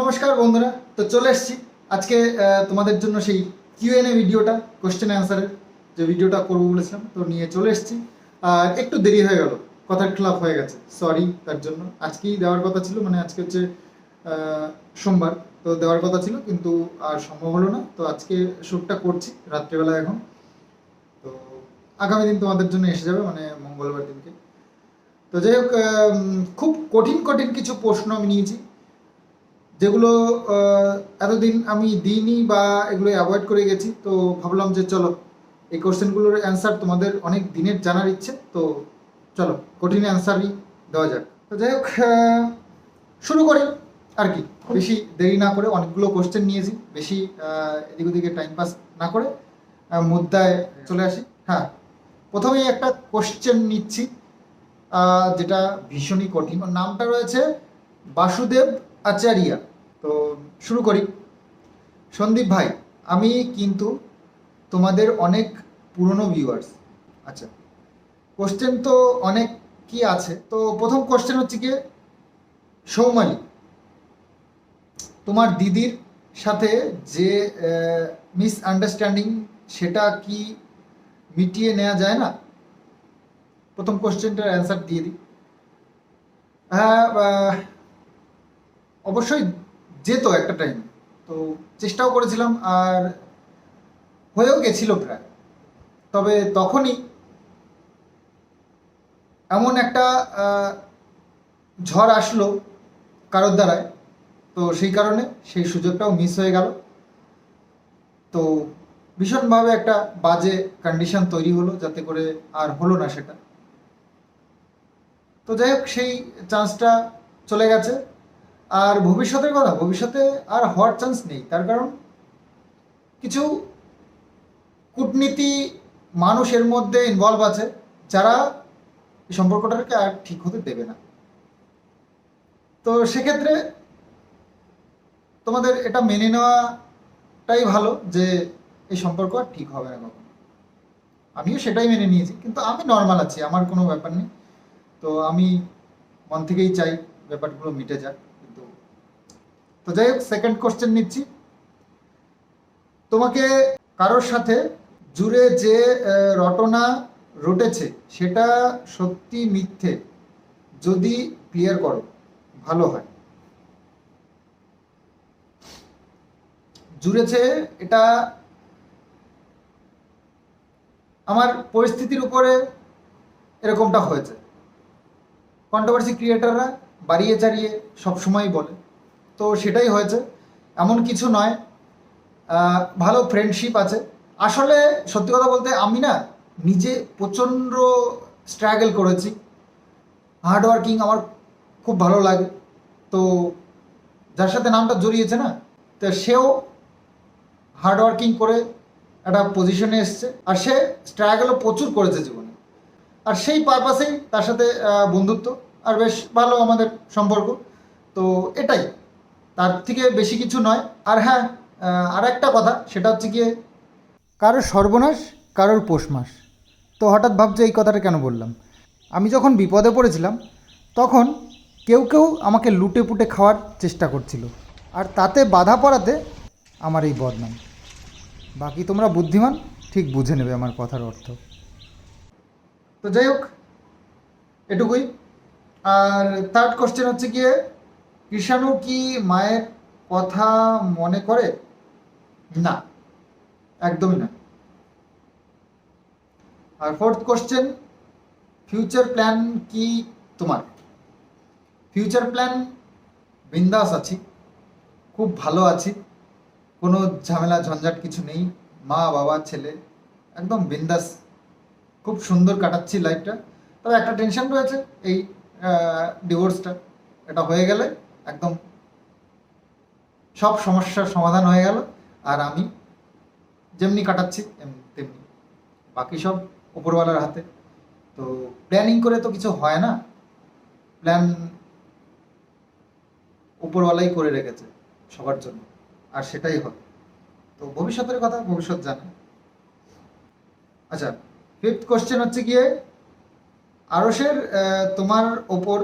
নমস্কার বন্ধুরা, তো চলে এসেছি। আজকে তোমাদের জন্য সেই কিউএনএ ভিডিওটা কোশ্চেন অ্যান্সারের যে ভিডিওটা করব বলেছিলাম, তো নিয়ে চলে এসেছি। আর একটু দেরি হয়ে গেল কথার খেলাপ হয়ে গেছে সরি তার জন্য। আজকেই দেওয়ার কথা ছিল মানে আজকে হচ্ছে সোমবার, তো দেওয়ার কথা ছিল, কিন্তু আর সম্ভব হলো না, তো আজকে শ্যুটটা করছি, রাত্রিবেলা এখন। তো আগামী দিন তোমাদের জন্য এসে যাবে মানে মঙ্গলবার দিনকে। তো যাই হোক খুব কঠিন কঠিন কিছু প্রশ্ন আমি নিয়েছি যেগুলো এতদিন আমি দিইনি বা এগুলো অ্যাভয়েড করে গেছি, তো ভাবলাম যে চলো, এই কোশ্চেনগুলোর অ্যান্সার তোমাদের অনেক দিনের জানার ইচ্ছে, তো চলো, কঠিন অ্যান্সারই দেওয়া যাক। তো যাই হোক শুরু করি আর কি। বেশি দেরি না করে অনেকগুলো কোশ্চেন নিয়েছি, বেশি এদিক ওদিকে টাইম পাস না করে মুদ্রায় চলে আসি। হ্যাঁ প্রথমেই একটা কোশ্চেন নিচ্ছি যেটা ভীষণই কঠিন। ওর নামটা রয়েছে বাসুদেব আচারিয়া। তো শুরু করি। সন্দীপ ভাই, আমি কিন্তু তোমাদের অনেক পুরনো ভিউয়ার্স আচ্ছা কোশ্চেন তো অনেক কি আছে? তো প্রথম কোশ্চেন হচ্ছে কি, সৌমালি, তোমার দিদির সাথে যে মিস আন্ডারস্ট্যান্ডিং সেটা কি মিটিয়ে নেওয়া যায় না? প্রথম কোশ্চেনটার অ্যান্সার দিয়ে দিই। হ্যাঁ অবশ্যই যেত একটা টাইম তো চেষ্টাও করেছিলাম আর হয়েও গেছিল প্রায়। তবে তখনই এমন একটা ঝড় আসলো কারোর দ্বারায়। তো সেই কারণে সেই সুযোগটাও মিস হয়ে গেল। তো ভীষণভাবে একটা বাজে কন্ডিশন তৈরি হলো যাতে করে আর হলো না সেটা। তো যাই হোক, সেই চান্সটা চলে গেছে। আর ভবিষ্যতের কথা, ভবিষ্যতে আর হওয়ার চান্স নেই। তার কারণ কিছু কূটনীতি মানুষের মধ্যে ইনভলভ আছে, যারা এই সম্পর্কটাকে আর ঠিক হতে দেবে না। তো সেক্ষেত্রে তোমাদের এটা মেনে নেওয়াটাই ভালো যে এই সম্পর্ক আর ঠিক হবে না কখনো। আমিও সেটাই মেনে নিয়েছি, কিন্তু আমি নর্মাল আছি, আমার কোনো ব্যাপার নেই। তো আমি মন থেকেই চাই ব্যাপারগুলো মিটে যাক। তো যাই হোক সেকেন্ড কোশ্চেন নিচ্ছি। তোমাকে কারোর সাথে জুড়ে যে রটনা রটেছে, সেটা সত্যি মিথ্যে? যদি ক্লিয়ার করো, ভালো হয়। জুড়েছে, এটা আমার পরিস্থিতির উপরে এরকমটা হয়েছে। কন্ট্রোভার্সি ক্রিয়েটাররা বাড়িয়ে চাড়িয়ে সবসময়ই বলে। তো সেটাই হয়েছে। এমন কিছু নয়। ভালো ফ্রেন্ডশিপ আছে। আসলে সত্যি কথা বলতে আমি না নিজে প্রচণ্ড স্ট্রাগল করেছি। হার্ডওয়ার্কিং আমার খুব ভালো লাগে। তো যার সাথে নামটা জড়িয়েছে না, তো সেও হার্ডওয়ার্কিং করে একটা পজিশনে এসছে। আর সে স্ট্রাগলও প্রচুর করেছে জীবনে। আর সেই পারপাসেই তার সাথে বন্ধুত্ব। আর বেশ ভালো আমাদের সম্পর্ক। তো এটাই। তার থেকে বেশি কিছু নয়। আর হ্যাঁ আর একটা কথা, সেটা হচ্ছে গিয়ে কারোর সর্বনাশ, কারোর পৌষ মাস তো হঠাৎ ভাবছে এই কথাটা কেন বললাম? আমি যখন বিপদে পড়েছিলাম, তখন কেউ কেউ আমাকে লুটে পুটে খাওয়ার চেষ্টা করছিল। আর তাতে বাধা পড়াতে আমার এই বদনাম। বাকি তোমরা বুদ্ধিমান, ঠিক বুঝে নেবে আমার কথার অর্থ। তো যাই হোক, এটুকুই। আর থার্ড কোশ্চেন হচ্ছে গিয়ে কৃষাণু কি মায়ের কথা মনে করে? না, একদমই না। আর ফোর্থ কোশ্চেন ফিউচার প্ল্যান কি তোমার? ফিউচার প্ল্যান বিন্দাস আছি, খুব ভালো আছি, কোনো ঝামেলা ঝঞ্ঝাট কিছু নেই। মা, বাবা, ছেলে, একদম বিন্দাস। খুব সুন্দর কাটাচ্ছি লাইফটা তবে একটা টেনশন রয়েছে এই ডিভোর্সটা এটা হয়ে গেলে একদম সব সমস্যার সমাধান হয়ে গেল, আর আমি যেমনি কাটাচ্ছি তেমনি। বাকি সব উপরওয়ালার হাতে। তো প্ল্যানিং করে তো কিছু হয় না। প্ল্যান উপরওয়ালাই করে রেখেছে সবার জন্য, আর সেটাই হবে। তো ভবিষ্যতের কথা ভবিষ্যৎ জানে। আচ্ছা ফিফথ কোশ্চেন হচ্ছে গিয়ে আরসের তোমার ওপর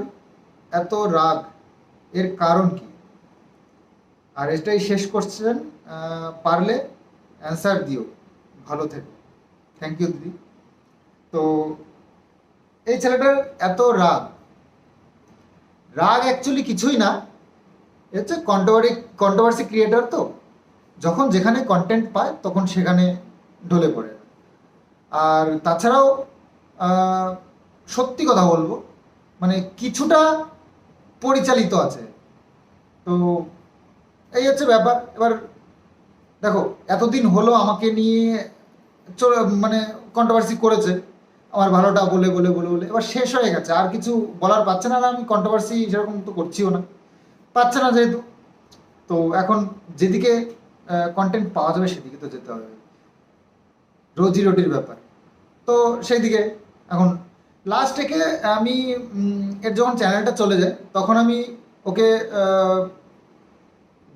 এত রাগ এর কারণ কি? আর এটাই শেষ কোশ্চেন পারলে অ্যান্সার দিও। ভালো থেকো। থ্যাংক ইউ দিদি। তো এই ছেলেটার এত রাগ। রাগ অ্যাকচুয়ালি কিছুই না। হচ্ছে কন্ট্রোভারি কন্ট্রোভার্সি ক্রিয়েটর তো। যখন যেখানে কন্টেন্ট পায়, তখন সেখানে ঢলে পড়ে। আর তাছাড়াও সত্যি কথা বলব মানে কিছুটা পরিচালিত আছে। তো এই হচ্ছে ব্যাপার। এবার দেখো, এতদিন হলো আমাকে নিয়ে চলে মানে কন্ট্রোভার্সি করেছে। আমার ভালোটা বলে বলে বলে বলে। এবার শেষ হয়ে গেছে। আর কিছু বলার পাচ্ছে না আমি কন্ট্রোভার্সি সেরকম তো করছিও না। পাচ্ছে না যেহেতু। তো এখন যেদিকে কন্টেন্ট পাওয়া যাবে সেদিকে তো যেতে হবে। রোজি রুটির ব্যাপার। তো সেই দিকে এখন লাস্ট থেকে আমি এর যখন চ্যানেলটা চলে যায়, তখন আমি ওকে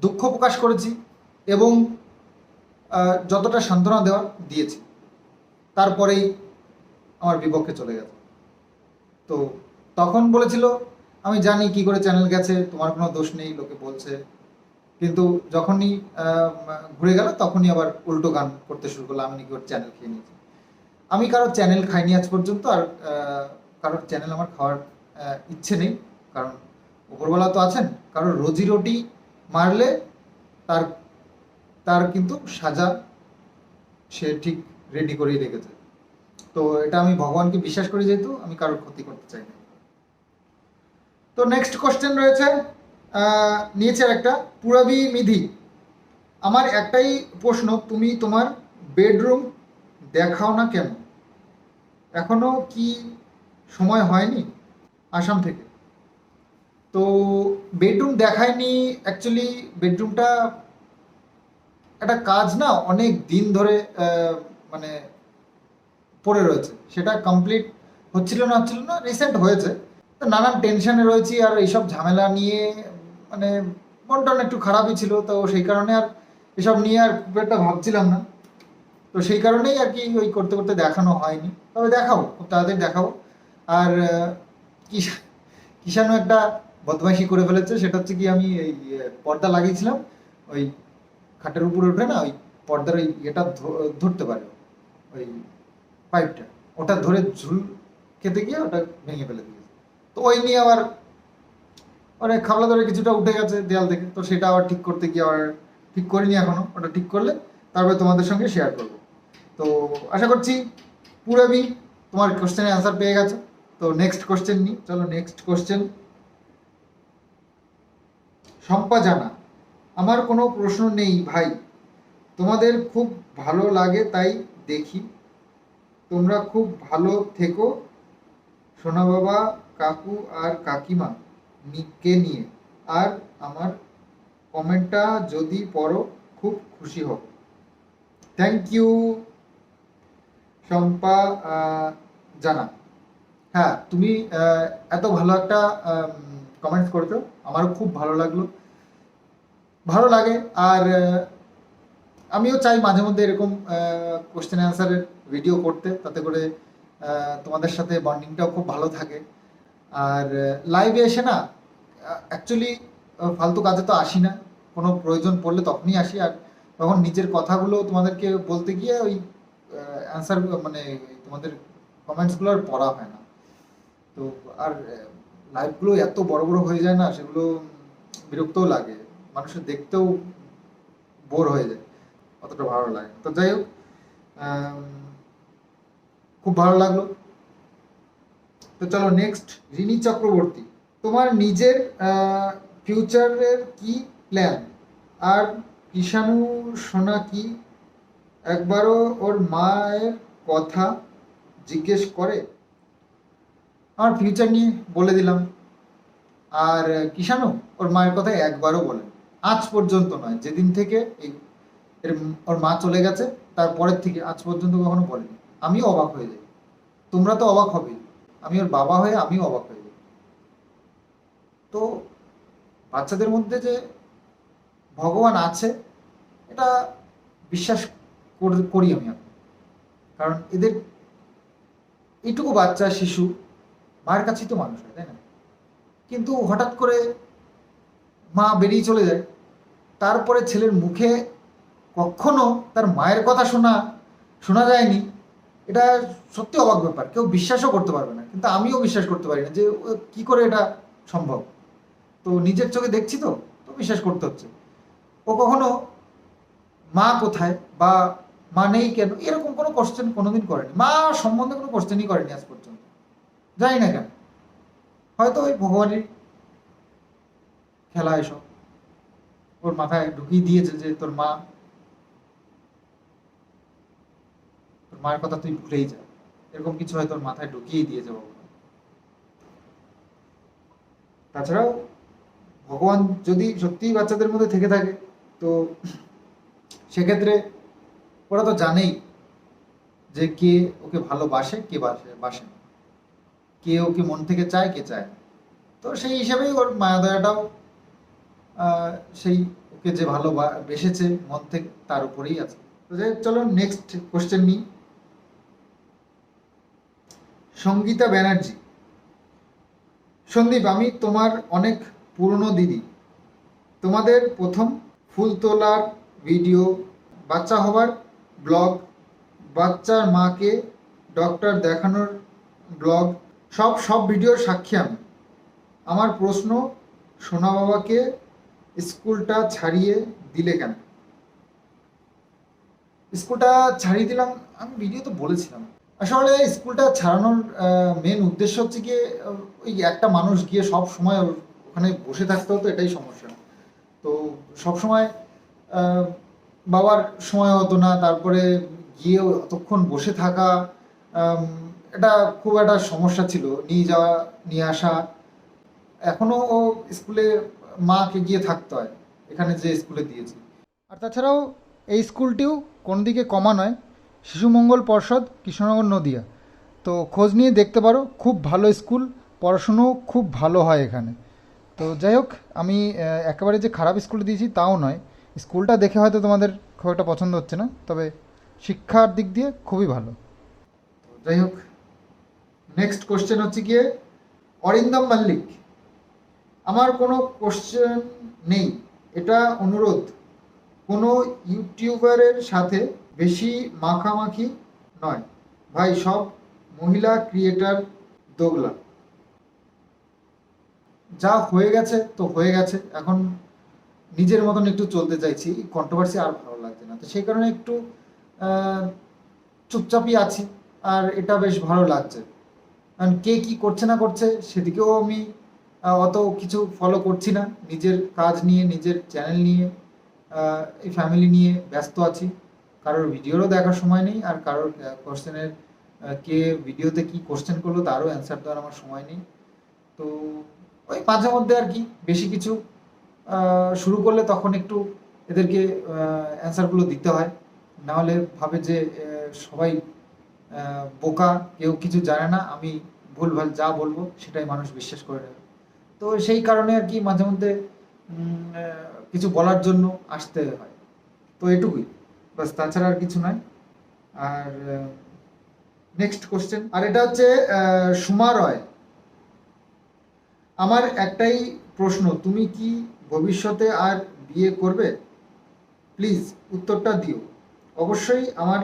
দুঃখ প্রকাশ করেছি এবং যতটা সান্ত্বনা দেওয়ার দিয়েছি, তারপরেই আমার বিপক্ষে চলে গেছে। তো তখন বলেছিল, আমি জানি কি করে চ্যানেল গেছে, তোমার কোনো দোষ নেই, লোকে বলছে। কিন্তু যখনই ঘুরে গেল, তখনই আবার উল্টো গান করতে শুরু করল, আমি নাকি ওর চ্যানেল খেয়ে নিয়েছি। আমি কারোর চ্যানেল খাইনি আজ পর্যন্ত আর কারোর চ্যানেল আমার খাওয়ার ইচ্ছে নেই। কারণ উপরবেলা তো আছেন, কারোর রোজি রুটি মারলে তার তার কিন্তু সাজা সে ঠিক রেডি করেই রেখেছে। তো এটা আমি ভগবানকে বিশ্বাস করি যেহেতু আমি কারোর ক্ষতি করতে চাই না। তো নেক্সট কোশ্চেন রয়েছে নিয়েছে একটা পুরাবি মিধি। আমার একটাই প্রশ্ন, তুমি তোমার বেডরুম দেখাও না কেন? এখনও কি সময় হয়নি আসাম থেকে? তো বেডরুম দেখায়নি অ্যাকচুয়ালি বেডরুমটা একটা কাজ না, অনেক দিন ধরে মানে পড়ে রয়েছে। সেটা কমপ্লিট হচ্ছিল না হচ্ছিল না রিসেন্ট হয়েছে। তো নানান টেনশনে রয়েছি আর এইসব ঝামেলা নিয়ে মানে মনটন একটু খারাপই ছিল। তো সেই কারণে আর এসব নিয়ে আর খুব একটা ভাবছিলাম না। তো সেই কারণেই আর কি ওই করতে করতে দেখানো হয়নি। তবে দেখাও খুব তাড়াতাড়ি দেখাবো। আর কিষানও একটা বদমাইশি করে ফেলেছে, সেটা হচ্ছে কি আমি এই পর্দা লাগিয়েছিলাম, ওই খাটের উপরে উঠে না, ওই পর্দার ওই এটা ধরতে পারে ওই পাইপটা। ওটা ধরে ঝুল খেতে গিয়ে ওটা ভেঙে ফেলে দিয়েছে। তো ওই নিয়ে আবার অনেক খাবলা ধরে কিছুটা উঠে গেছে দেয়াল থেকে, তো সেটা আবার ঠিক করতে গিয়ে আবার ঠিক করিনি এখনও। ওটা ঠিক করলে তারপরে তোমাদের সঙ্গে শেয়ার করব। তো আশা করছি পুরবি তোমার কোশ্চেনের অ্যান্সার পেয়ে গেছো। তো নেক্সট কোশ্চেন নি চলো নেক্সট কোশ্চেন শম্পা জানা, আমার কোনো প্রশ্ন নেই ভাই। তোমাদের খুব ভালো লাগে তাই দেখি। তোমরা খুব ভালো থেকো সোনা বাবা, কাকু আর কাকিমা নি- কে নিয়ে। আর আমার কমেন্টটা যদি পড়ো, খুব খুশি হব থ্যাংক ইউ শম্পা জানা। হ্যাঁ তুমি এত ভালো একটা কমেন্টস করেছ, আমারও খুব ভালো লাগল। ভালো লাগে, আর আমিও চাই মাঝে মধ্যে এরকম কোশ্চেন অ্যান্সারের ভিডিও করতে, তাতে করে তোমাদের সাথে বন্ডিংটাও খুব ভালো থাকে। আর লাইভে এসে না অ্যাকচুয়ালি ফালতু কাজে তো আসি না। কোনো প্রয়োজন পড়লে তখনই আসি, আর তখন নিজের কথাগুলো তোমাদেরকে বলতে গিয়ে ওই অ্যান্সার মানে তোমাদের কমেন্টসগুলো আর পড়া হয় না। তো আর লাইভগুলো এত বড় বড় হয়ে যায় না, সেগুলো বিরক্তও লাগে। মানুষের দেখতেও বোর হয়ে যায়, অতটা ভালো লাগে তো যাই হোক খুব ভালো লাগল। তো চলো নেক্সট রিনি চক্রবর্তী, তোমার নিজের ফিউচারের কি প্ল্যান আর কিষাণু সোনা কি একবারও ওর মায়ের কথা জিজ্ঞেস করে? আমার ফিউচার নিয়ে বলে দিলাম। আর কিষাণু ওর মায়ের কথা একবারও বলেন আজ পর্যন্ত নয়, যেদিন থেকে এই এর ওর মা চলে গেছে তারপরের থেকে আজ পর্যন্ত কখনো বলেনি। আমিও অবাক হয়ে যাই। তোমরা তো অবাক হবেই আমি ওর বাবা হয়ে আমিও অবাক হয়ে যাই। তো বাচ্চাদের মধ্যে যে ভগবান আছে, এটা বিশ্বাস কর- আমি এখন। কারণ এদের এইটুকু বাচ্চা, শিশু, মায়ের কাছেই তো মানুষ হয়, তাই না? কিন্তু হঠাৎ করে মা বেরিয়ে চলে যায়, তারপরে ছেলের মুখে কখনো তার মায়ের কথা শোনা শোনা যায়নি। এটা সত্যি অবাক ব্যাপার, কেউ বিশ্বাসও করতে পারবে না। কিন্তু আমিও বিশ্বাস করতে পারি না যে কি করে এটা সম্ভব? তো নিজের চোখে দেখছি তো তো বিশ্বাস করতে হচ্ছে। ও কখনো মা কোথায় বা মা নেই কেন? এরকম কোনো কোশ্চেন কোনোদিন করেনি। মা সম্বন্ধে কোনো কোশ্চেনই করেনি আজ পর্যন্ত। জানি না কেন। হয়তো ওই ভগবানের খেলা এসব। ওর মাথায় ঢুকিয়ে দিয়েছে যে তোর মা, তোর মায়ের কথা তুই ভুলেই যা। এরকম কিছু হয়তো তোর মাথায় ঢুকিয়ে দিয়েছে ভগবান। তাছাড়াও ভগবান যদি সত্যিই বাচ্চাদের মধ্যে থেকে থাকে, তো সেক্ষেত্রে ওরা তো জানেই যে কে ওকে ভালোবাসে, কে বাসে বাসে কে ওকে মন থেকে চায়, কে চায় তো সেই হিসাবেই ওর মায়া দয়াটাও সেই ওকে যে ভালোবেসেছে মন থেকে, তার উপরেই আছে। তো যাই চলো নেক্সট কোশ্চেন নিই। সঙ্গীতা ব্যানার্জি। সন্দীপ, আমি তোমার অনেক পুরনো দিদি। তোমাদের প্রথম ফুল তোলার ভিডিও বাচ্চা হবার ব্লগ, বাচ্চার মাকে ডক্টর দেখানোর ব্লগ, সব সব ভিডিওর সাক্ষী আমি। আমার প্রশ্ন, সোনা বাবাকে স্কুলটা ছাড়িয়ে দিলে কেন? স্কুলটা ছাড়িয়ে দিলাম, আমি ভিডিও তো বলেছিলাম। আসলে স্কুলটা ছাড়ানোর মেন উদ্দেশ্য হচ্ছে গিয়ে ওই একটা মানুষ গিয়ে সব সময় ওখানে বসে থাকতে হতো এটাই সমস্যা। তো সব সময় বাবার সময় হতো না, তারপরে গিয়ে অতক্ষণ বসে থাকা এটা খুব একটা সমস্যা ছিল, নিয়ে যাওয়া, নিয়ে আসা। এখনও ও স্কুলে মাকে গিয়ে থাকতে হয়, এখানে যে স্কুলে দিয়েছি। আর তাছাড়াও এই স্কুলটিও কোন দিকে কমা নয়, শিশু মঙ্গল পর্ষদ, কৃষ্ণনগর নদিয়া। তো খোঁজ নিয়ে দেখতে পারো, খুব ভালো স্কুল পড়াশুনো খুব ভালো হয় এখানে। তো যাই হোক, আমি একেবারে যে খারাপ স্কুলে দিয়েছি তাও নয় স্কুলটা দেখে হয়তো তোমাদের খুব একটা পছন্দ হচ্ছে না, তবে শিক্ষার দিক দিয়ে খুবই ভালো। যাই হোক নেক্সট কোশ্চেন হচ্ছে গিয়ে, অরিন্দম মল্লিক, আমার কোনো কোশ্চেন নেই। এটা অনুরোধ, কোনো ইউটিউবারের সাথে বেশি মাখামাখি নয়। ভাই, সব মহিলা ক্রিয়েটার দোগলা। যা হয়ে গেছে তো হয়ে গেছে, এখন নিজের মতন একটু চলতে চাইছি কন্ট্রোভার্সি আর ভালো লাগছে না। তো সেই কারণে একটু চুপচাপই আছি, আর এটা বেশ ভালো লাগছে। কারণ কে কি করছে না করছে সেদিকেও আমি অত কিছু ফলো করছি না। নিজের কাজ নিয়ে, নিজের চ্যানেল নিয়ে এই ফ্যামিলি নিয়ে ব্যস্ত আছি। কারোর ভিডিওরও দেখার সময় নেই, আর কারোর কোশ্চেনের কে ভিডিওতে কি কোশ্চেন করল তারও অ্যান্সার দেওয়ার আমার সময় নেই। তো ওই মাঝে মধ্যে আর কি, বেশি কিছু শুরু করলে তখন একটু এদেরকে অ্যান্সারগুলো দিতে হয়। নাহলে ভাবে যে সবাই বোকা, কেউ কিছু জানে না, আমি ভুলভাল যা বলব সেটাই মানুষ বিশ্বাস করে নেবে। তো সেই কারণে আর কি মাঝে মধ্যে কিছু বলার জন্য আসতে হয়। তো এটুকুই। বাস তাছাড়া আর কিছু নয়। আর নেক্সট কোশ্চেন আর এটা হচ্ছে সুমা রয়। আমার একটাই প্রশ্ন, তুমি কি ভবিষ্যতে আর বিয়ে করবে? প্লিজ উত্তরটা দিও। অবশ্যই আমার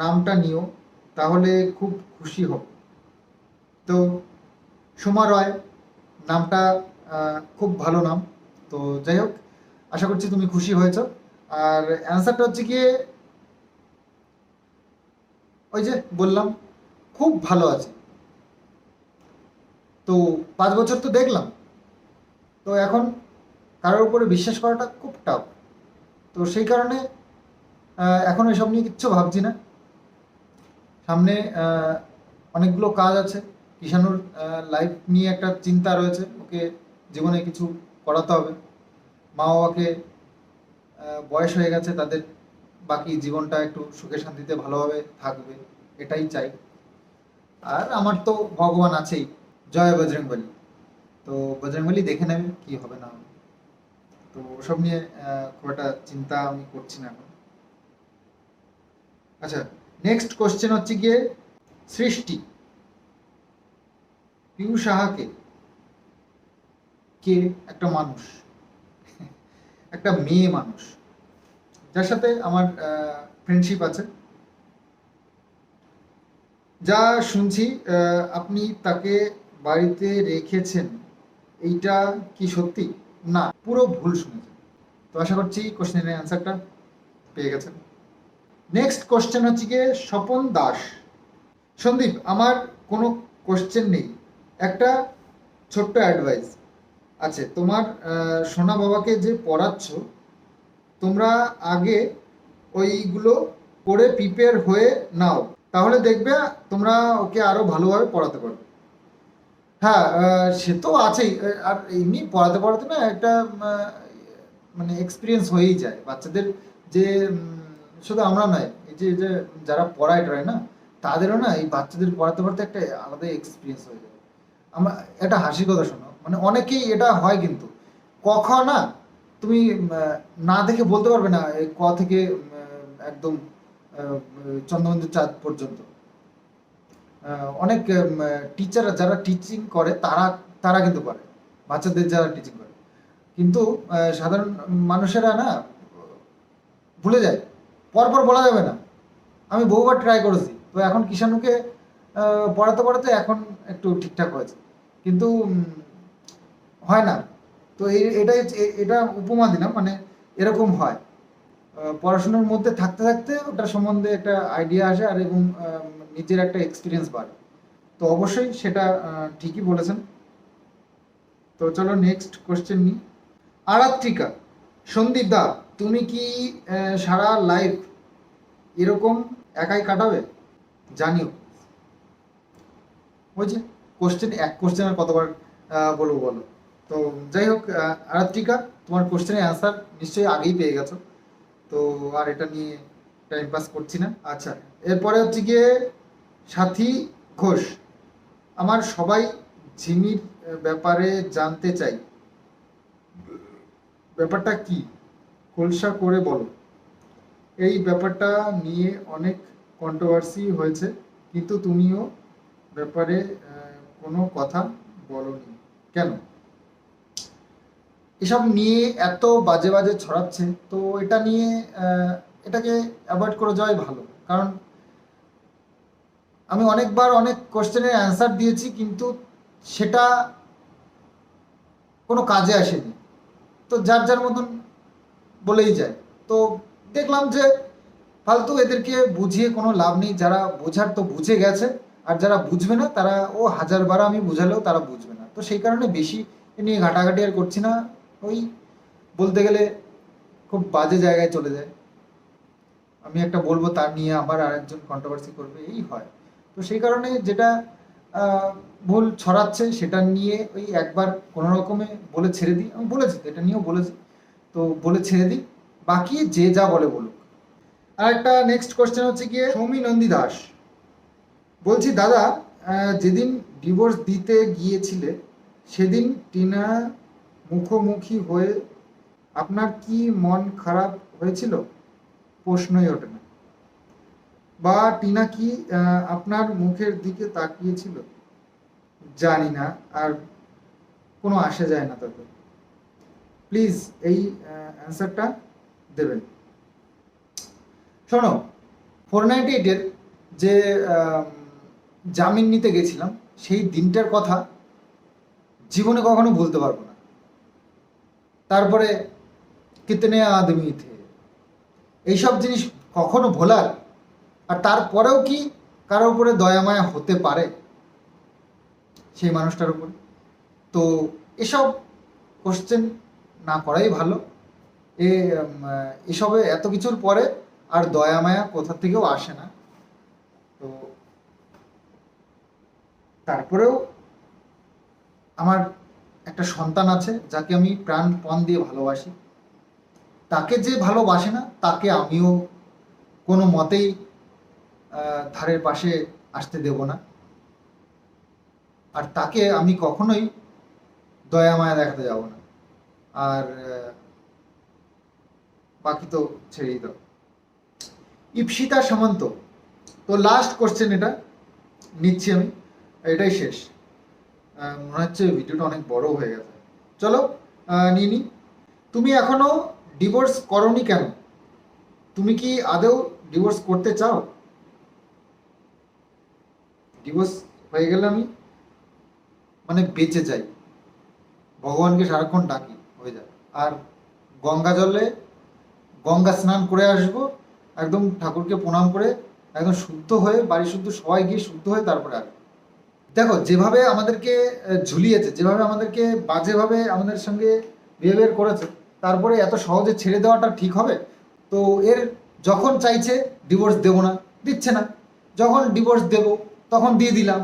নামটা নিও, তাহলে খুব খুশি হব। তো সুমা রয়, নামটা খুব ভালো নাম। তো যাই হোক, আশা করছি তুমি খুশি হয়েছ। আর অ্যান্সারটা হচ্ছে গিয়ে, ওই যে বললাম, খুব ভালো আছে। তো পাঁচ বছর তো দেখলাম। তো এখন কারোর উপরে বিশ্বাস করাটা খুব টাফ তো সেই কারণে এখন এসব নিয়ে কিচ্ছু ভাবছি না। সামনে অনেকগুলো কাজ আছে। কিষানুর লাইফ নিয়ে একটা চিন্তা রয়েছে। ওকে জীবনে কিছু করাতে হবে। মা বাবাকে বয়স হয়ে গেছে, তাদের বাকি জীবনটা একটু সুখে শান্তিতে ভালোভাবে থাকবে, এটাই চাই। আর আমার তো ভগবান আছেই। জয় বজরংবলী। তো বজরংবলী দেখে নেবে কি হবে না হবে। তো ওসব নিয়ে খুব একটা চিন্তা আমি করছি না এখন। আচ্ছা নেক্সট কোশ্চেন হচ্ছে গিয়ে, সৃষ্টি। পিউ সাহাকে কে? একটা মানুষ। একটা মেয়ে মানুষ। যার সাথে আমার ফ্রেন্ডশিপ আছে। যা শুনছি আপনি তাকে বাড়িতে রেখেছেন। এইটা কি সত্যি? না। পুরো ভুল শুনেছেন তো আশা করছি কোশ্চেনের অ্যান্সারটা পেয়ে গেছেন। নেক্সট কোশ্চেন হচ্ছে গিয়ে স্বপন দাস। সন্দীপ, আমার কোনো কোশ্চেন নেই। একটা ছোট্ট অ্যাডভাইস আছে। তোমার সোনা বাবাকে যে পড়াচ্ছ, তোমরা আগে ওইগুলো পড়ে প্রিপেয়ার হয়ে নাও। তাহলে দেখবে তোমরা ওকে আরও ভালোভাবে পড়াতে পারবে। হ্যাঁ সে তো আছেই। আর এমনি পড়াতে পড়াতে না একটা মানে এক্সপিরিয়েন্স হয়েই যায়। বাচ্চাদের যে শুধু আমরা নয়, এই যে যে যারা পড়ায় টড়ায় না, তাদেরও না এই বাচ্চাদের পড়াতে পড়াতে একটা আলাদা এক্সপিরিয়েন্স হয়ে যায়। আমরা, একটা হাসির কথা শোনো মানে অনেকেই এটা হয় কিন্তু। ক, খ না, তুমি না দেখে বলতে পারবে না ক থেকে একদম চন্দ্রবন্ধু চাঁদ পর্যন্ত। অনেক টিচার যারা টিচিং করে, তারা তারা কিন্তু পারে বাচ্চাদের যারা টিচিং করে। কিন্তু সাধারণ মানুষেরা না, ভুলে যায়। পরপর বলা যাবে না। আমি বহুবার ট্রাই করেছি। তো এখন কিষাণুকে পড়াতে পড়াতে এখন একটু ঠিকঠাক হয়েছে। কিন্তু হয় না। তো এই- এটাই এটা উপমা দিলাম। মানে এরকম হয়। পড়াশোনার মধ্যে থাকতে থাকতে ওটার সম্বন্ধে একটা আইডিয়া আসে। আর এবং নিজের একটা এক্সপিরিয়েন্স বাড়ে। তো অবশ্যই সেটা ঠিকই বলেছেন। তো চলো নেক্সট কোশ্চেন নিই। আরাত্রিকা, সন্দীপ দা, তুমি কি সারা লাইফ এরকম একাই কাটাবে? জানিও। ওই যে কোশ্চেন এক কোশ্চেন আর কতবার বলব বলো। তো যাই হোক আরাত্রিকা, তোমার কোশ্চেনের অ্যান্সার নিশ্চয়ই আগেই পেয়ে গেছো। তো আর এটা নিয়ে টাইম পাস করছি না। আচ্ছা এরপরে হচ্ছে গিয়ে সাথী ঘোষ, আমার সবাই ঝিমির ব্যাপারে জানতে চাই। ব্যাপারটা কি? খোলসা করে বলো। এই ব্যাপারটা নিয়ে অনেক কন্ট্রোভার্সি হয়েছে, কিন্তু তুমিও ব্যাপারে কোনো কথা বলনি। কেন? এসব নিয়ে এত বাজে বাজে ছড়াচ্ছে, তো এটা নিয়ে এটাকে অ্যাভয়েড করে যাওয়াই ভালো। কারণ আমি অনেকবার অনেক কোশ্চেনের অ্যান্সার দিয়েছি, কিন্তু সেটা কোনো কাজে আসেনি। তো যার যার মতন বলেই যায়। তো দেখলাম যে ফালতু এদেরকে বুঝিয়ে কোনো লাভ নেই। যারা বোঝার তো বুঝে গেছে, আর যারা বুঝবে না, তারা, ও হাজার বার আমি বুঝালেও তারা বুঝবে না। তো সেই কারণে বেশি নিয়ে ঘাটাঘাটি আর করছি না। ওই বলতে গেলে খুব বাজে জায়গায় চলে যায়। আমি একটা বলব, তার নিয়ে আবার আরেকজন কন্ট্রোভার্সি করবে, এই হয়। তো সেই কারণে যেটা ভুল ছড়াচ্ছে সেটা নিয়ে ওই একবার কোনো রকমে বলে ছেড়ে দিই। আমি বলেছি এটা নিয়েও বলেছি। তো বলে ছেড়ে দিই। বাকি যে যা বলে বলুক। আর একটা নেক্সট কোশ্চেন হচ্ছে গিয়ে, সৌমি নন্দী দাস। বলছি, দাদা যেদিন ডিভোর্স দিতে গিয়েছিলে, সেদিন টিনা মুখোমুখি হয়ে আপনার কি মন খারাপ হয়েছিল? প্রশ্নই ওঠে বা টিনা কি আপনার মুখের দিকে তাকিয়েছিল? জানি না, আর কোনো আসে যায় না তাতে প্লিজ এই অ্যান্সারটা দেবেন। শোনো ফোর নাইনটি এইটের যে জামিন নিতে গেছিলাম, সেই দিনটার কথা জীবনে কখনো ভুলতে পারব না। তারপরে কিতনে আদমি থে। এইসব জিনিস কখনো ভোলার আর তারপরেও কি কারোর উপরে দয়া মায়া হতে পারে? সেই মানুষটার উপর। তো এসব কোশ্চেন না করাই ভালো। এ এসবে এত কিছুর পরে আর দয়া মায়া কোথা থেকেও আসে না। তো তারপরেও আমার একটা সন্তান আছে যাকে আমি প্রাণপণ দিয়ে ভালোবাসি। তাকে যে ভালোবাসে না, তাকে আমিও কোনো মতেই ধারের পাশে আসতে দেব না। আর তাকে আমি কখনোই দয়া মায়া দেখাতে যাব না। আর বাকি তো ছেড়েই দাও। ইপসিতা সামন্ত, তো লাস্ট কোশ্চেন এটা, নিচ্ছি আমি। এটাই শেষ। মনে হচ্ছে ভিডিওটা অনেক বড় হয়ে গেছে। চলো নিয়ে নি। তুমি এখনও ডিভোর্স করনি কেন? তুমি কি আদৌ ডিভোর্স করতে চাও? ডিভোর্স হয়ে গেলে আমি মানে বেঁচে যাই। ভগবানকে সারাক্ষণ ডাকি, হয়ে যায়। আর গঙ্গা জলে গঙ্গা স্নান করে আসব, একদম ঠাকুরকে প্রণাম করে একদম শুদ্ধ হয়ে বাড়ি শুদ্ধ, সবাই গিয়ে শুদ্ধ হয়ে তারপরে আসব। দেখো, যেভাবে আমাদেরকে ঝুলিয়েছে, যেভাবে আমাদেরকে বাজেভাবে আমাদের সঙ্গে বিহেভিয়ার করেছে, তারপরে এত সহজে ছেড়ে দেওয়াটা ঠিক হবে? তো এর যখন চাইছে ডিভোর্স দেবো না, দিচ্ছে না। যখন ডিভোর্স দেবো তখন দিয়ে দিলাম।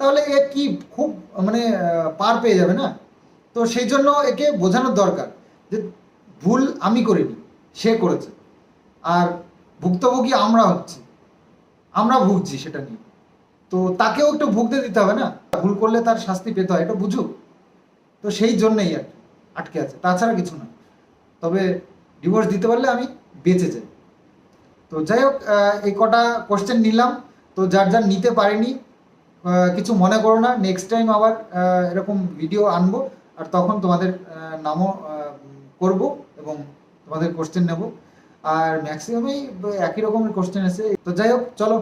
তাহলে এ কি খুব মানে পার পেয়ে যাবে না? তো সেই জন্য একে বোঝানোর দরকার যে ভুল আমি করিনি, সে করেছে। আর ভুক্তভোগী আমরা হচ্ছি, আমরা ভুগছি সেটা নিয়ে। তো তাকেও একটু ভুগতে দিতে হবে না? ভুল করলে তার শাস্তি পেতে হয়, এটা বুঝুক। তো সেই জন্যই আর আটকে আছে। তাছাড়া কিছু না। তবে ডিভোর্স দিতে পারলে আমি বেঁচে যাই। তো যাই হোক এই কটা কোশ্চেন নিলাম। তো যার যার নিতে পারেনি কিছু মনে করো না নেক্সট টাইম আবার এরকম ভিডিও আনব, আর তখন তোমাদের নামও করব এবং তোমাদের কোশ্চেন নেব। আর ম্যাক্সিমামই একই রকমের কোশ্চেন এসে তো যাই হোক, চলো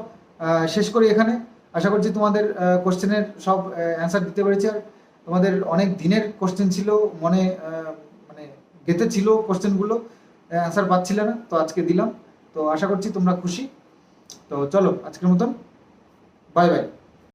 শেষ করি এখানে। আশা করছি তোমাদের কোশ্চেনের সব অ্যান্সার দিতে পেরেছি। আর তোমাদের অনেক দিনের কোশ্চেন ছিল, মনে মানে গেতে ছিল কোশ্চেনগুলো অ্যান্সার পাচ্ছিলে না, তো আজকে দিলাম। তো আশা করছি তোমরা খুশি। তো চলো আজকের মতন বাই বাই